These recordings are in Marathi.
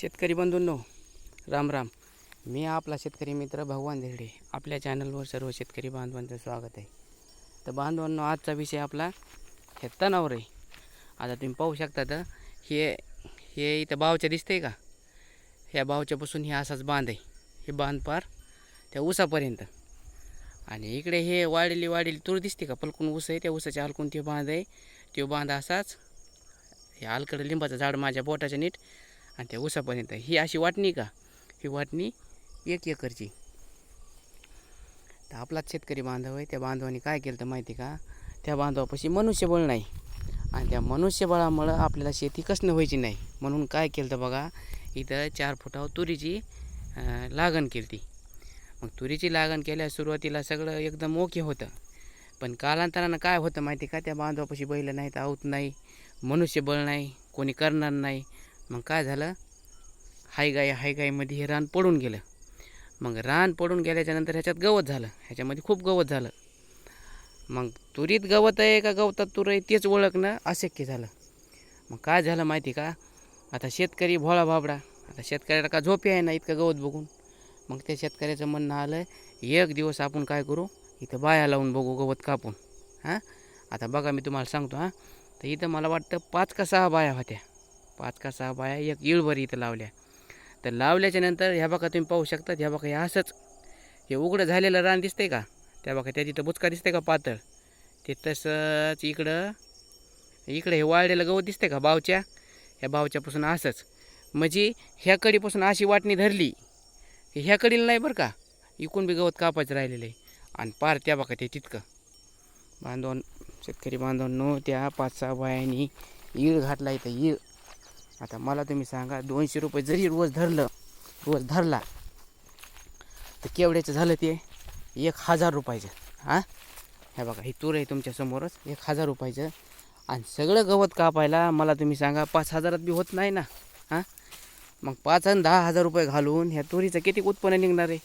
शेतकरी बंधूंनो राम राम. मी आपला शेतकरी मित्र भगवान धेरडे आपल्या चॅनलवर सर्व शेतकरी बांधवांचं स्वागत आहे. तर बांधवांनो आजचा विषय आपला हे तणावर आहे. आता तुम्ही पाहू शकता तर हे हे इथं बावच्या दिसतंय का? ह्या बावच्यापासून हे असाच बांध आहे. हे बांध पार त्या उसापर्यंत आणि इकडे हे वाढलेली वाढली तूर दिसते का? पलकून ऊस आहे त्या ऊसाच्या हलकून ते बांध आहे. तो बांध असाच हे अलीकडं लिंबाचं झाड माझ्या बोटाच्या नीट आणि त्या उसापर्यंत ही अशी वाटणी का? ही वाटणी एक एकरची. तर आपलाच शेतकरी बांधव आहे. त्या बांधवाने काय केलं तर माहिती का? त्या बांधवापाशी मनुष्यबळ नाही. आणि त्या मनुष्यबळामुळं आपल्याला शेती कसणं व्हायची नाही. म्हणून काय केलं तर बघा इथं चार फुटावर तुरीची लागण केली ती मग तुरीची लागण केल्या सुरुवातीला सगळं एकदम ओके होतं. पण कालांतरानं काय होतं माहिती का? त्या बांधवापाशी बैल नाहीत आऊत नाही मनुष्यबळ नाही कोणी करणार नाही. मग काय झालं? हाय गाय हाय गायमध्ये हे रान पडून गेलं. मग रान पडून गेल्याच्यानंतर ह्याच्यात गवत झालं. ह्याच्यामध्ये खूप गवत झालं. मग तुरीत गवत आहे का गवतात तूर आहे तेच ओळखणं अशक्य झालं. मग काय झालं माहिती का? आता शेतकरी भोळा भाबडा. आता शेतकऱ्याला का झोपे आहे ना इतकं गवत बघून? मग त्या शेतकऱ्याचं म्हणणं आलं एक दिवस आपण काय करू? इथं बाया लावून बघू गवत कापून. हां? आता बघा मी तुम्हाला सांगतो हां? तर इथं मला वाटतं पाच का सहा बाया होत्या. पाच का सहा बाया एक इळभर इथं लावल्या. तर लावल्याच्या नंतर ह्या बाका तुम्ही पाहू शकता ह्या बाका हे असंच. हे उघडं झालेलं रान दिसतंय का? त्या बाका त्या तिथं बुचका दिसतंय का पातळ? ते तसंच इकडं इकडं हे वाळलेलं गवत दिसतंय का बावच्या? ह्या बावच्यापासून असंच. म्हणजे ह्या कडीपासून अशी वाटणी धरली की ह्या कडीला नाही बरं का? इकून बी गवत कापायचं राहिलेलं आहे. आणि पार त्या बाका ते तितकं. बांधवून शेतकरी बांधवांनो त्या पाच सहा बायांनी ईळ घातला इथं ईळ आता मला तुम्ही सांगा दोनशे रुपये जरी रोज धरलं रोज धरला तर केवढ्याचं झालं ते? एक हजार रुपयाचं हां? हे बघा ही तूर आहे तुमच्यासमोरच एक हजार रुपयाचं. आणि सगळं गवत कापायला मला तुम्ही सांगा पाच हजारात बी होत नाही ना हां? मग पाच आणि दहा हजार रुपये घालून ह्या तुरीचं किती उत्पन्न निघणार आहे?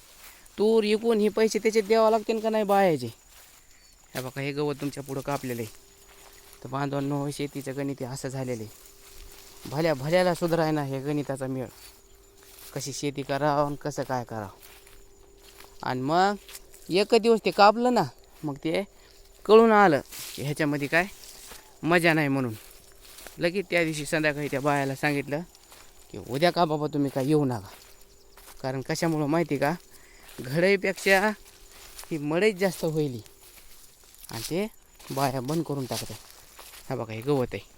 तूर इकून हे पैसे त्याचे द्यावं लागतील का नाही बायाचे हे बघा हे गवत तुमच्या पुढं कापलेलं आहे. तर बांधवांनो शेतीचं गणित असं झालेलं आहे. भल्या भल्याला सुधाराय ना हे गणिताचा मेळ. कशी शेती करावं आणि कसं काय करावं. आणि मग एक दिवस ते कापलं ना मग ते कळून आलं की ह्याच्यामध्ये काय मजा नाही म्हणून. लगेच त्या दिवशी संध्याकाळी त्या बायाला सांगितलं की उद्या का बाबा तुम्ही काय येऊ नका. कारण कशामुळं माहिती का घडईपेक्षा ही मळईच जास्त होईल आणि ते बाया बंद करून टाकतात हा बघा हे गवत आहे.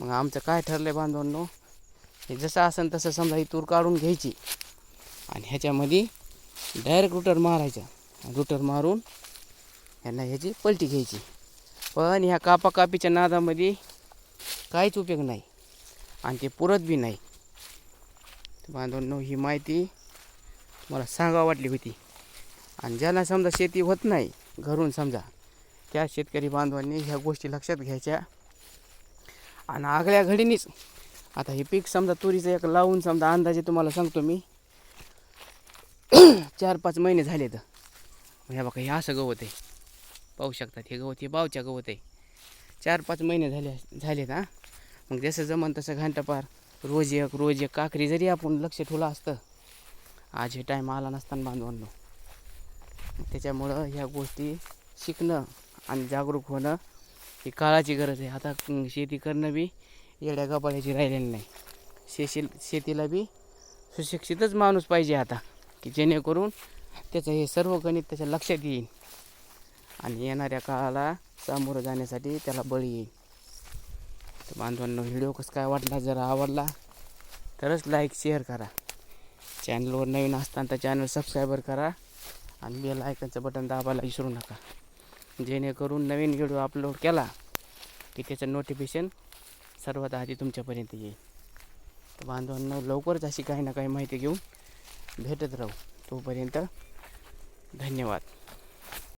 मग आमचं काय ठरलं आहे बांधवांनो? हे जसं असेल तसं समजा ही तूर काढून घ्यायची. आणि ह्याच्यामध्ये डायरेक्ट रुटर मारायचं. रुटर मारून ह्यांना ह्याची पलटी घ्यायची. पण ह्या कापाकापीच्या नादामध्ये काहीच उपयोग नाही. आणि ते पुरत बी नाही. बांधवांनो ही माहिती मला सांगा वाटली होती. आणि ज्यांना समजा शेती होत नाही घरून समजा त्या शेतकरी बांधवांनी ह्या गोष्टी लक्षात घ्यायच्या. आणि आगळ्या घडीनीच. आता हे पीक समजा तुरीचं एक लावून समजा अंदाजे तुम्हाला सांगतो मी. चार पाच महिने झाले तर ह्या बघा हे असं गवत आहे. पाहू शकतात हे गवत हे बावच्या गवत आहे. चार पाच महिने झाले झालेत हां. मग जसं जमन तसं घंटापार रोज एक रोज एक काकरी जरी आपण लक्ष ठेवलं असतं आज हे टाईम आला नसताना बांधवांनो. त्याच्यामुळं ह्या गोष्टी शिकणं आणि जागरूक होणं ही काळाची गरज आहे. आता शेती करणं बी येड्या गबाळ्याची राहिलेली नाही. शेशील शेतीला बी सुशिक्षितच माणूस पाहिजे आता की जेणेकरून त्याचं हे सर्व गणित त्याच्या लक्षात येईल आणि येणाऱ्या काळाला सामोरं जाण्यासाठी त्याला बळी येईल. तर बांधवांना व्हिडिओ कसं काय वाटला जर आवडला तरच लाईक शेअर करा. चॅनलवर नवीन असताना तर चॅनल सबस्क्रायबर करा आणि बेल आयकनचं बटन दाबायला विसरू नका. जेणेकरून नवीन व्हिडिओ अपलोड केला की त्याचं नोटिफिकेशन सर्वात आधी तुमच्यापर्यंत येईल. तर बांधवांना लवकरच अशी काही ना काही माहिती घेऊन भेटत राहू. तोपर्यंत धन्यवाद.